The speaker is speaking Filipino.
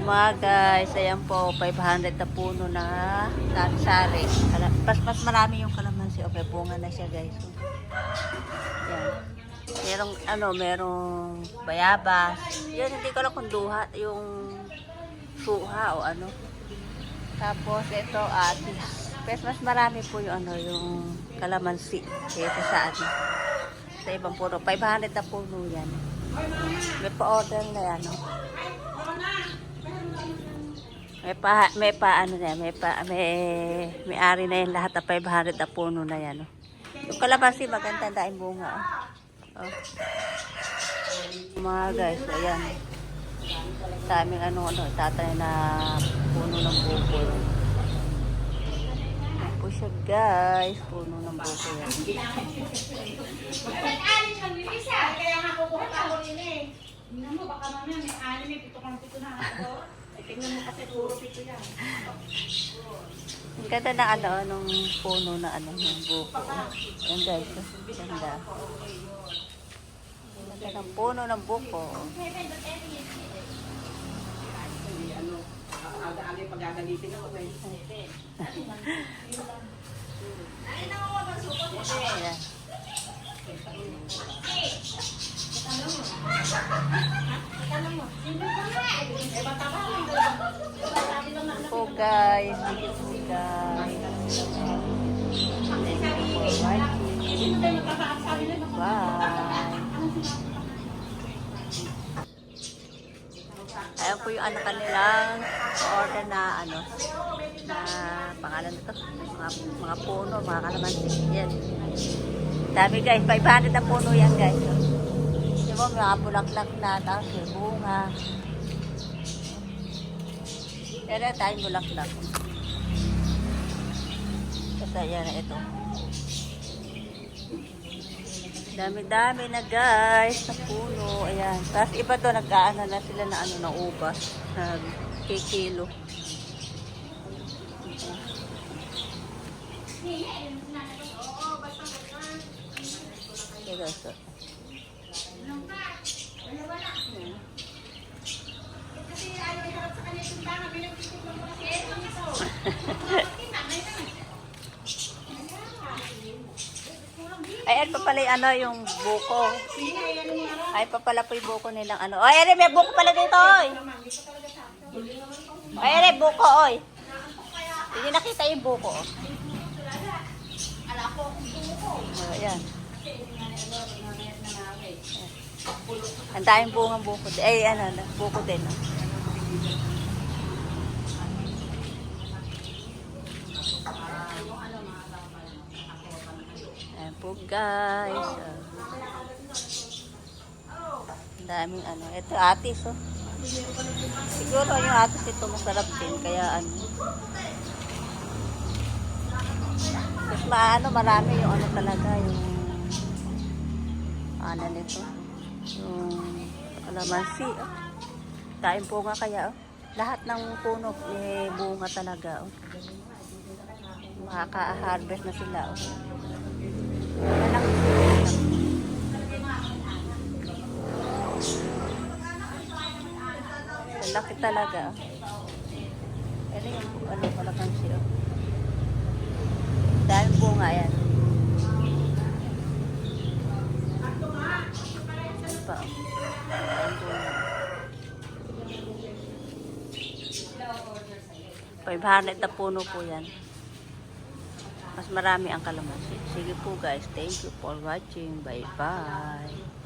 guys. Ayan po, 500 na puno na. Kala- Mas, mas marami yung kalamansi. Okay, bunga na siya guys. Yan. Merong, ano, merong bayabas. Yan, hindi ko lang kung duha. Yung suha o ano. Tapos ito, atis. Pero mas marami po yung ano, yung kalamansi. Kaysa sa ano. Sa ibang puno. 500 na puno yan. May pa-order na yan. No? May pa, may pa, ano na may pa, may, may ari na yan lahat na 500 na puno na yan. No? Yung kalamansi, maganda dahil bunga. Oh. Oh. Mga guys, ayan. Sa aming ano, ano, tatay na puno ng buko. Yan siya guys, puno ng buko yan. Nag-alis ng Lisa. Kaya nga kukuha ka ako rin eh. Tingnan mo, baka mamaya may anim, may pito kang pito na ako. Tingnan mo kasi puro pito yan. Ang ganda na ano, nung puno na ano, ng buko. Guys, oh. ganda. Ang Ganda ng puno ng buko. Aga-aga pagagalitin ako eh. Ayan. po guys, thank you po guys. Watching. Bye. Ayan po yung ano kanilang order na ano na pangalan nito mga, mga puno, mga kalamansi. Yan. Dami guys, 500 na puno yan guys. Di ba, mga bulaklak na, tapos bunga. Pero tayong bulaklak. Kasi yan, ito. Dami-dami na guys, na puno. Ayan. Tapos iba to, nag-aano na sila na ano, na ubas. Nag-kikilo. Okay guys, so. Kasi ayaw iharap sa kanya yung tindahan. Binagtitik lang mo kasi. Eh, ang ito. Ay, ano pa pala yung ano, yung buko. Ay, pa pala po yung buko nilang ano. Ay, ere, may buko pala dito, oy. Ay, ere, buko, oy. Hindi nakita yung buko, oh. Oh, ayan. Ang daming bungang buko. Ay, ano, buko din, oh. Ayan po, guys. Oh. Daming ano. Ito, atis, oh. Siguro yung atis ito masarap din. Kaya ano. Mas maano, marami yung ano talaga, yung ano nito. Yung kalamansi, oh. Kain po nga kaya, oh. Lahat ng puno, may bunga talaga, oh. Makaka-harvest na sila, oh. Laki talaga. Ano yung ano pala kang siya. Dahil bunga yan. Ano pa? Dahil bunga. 500 na puno po yan. Mas marami ang kalamansi. Sige po guys, thank you for watching. Bye bye.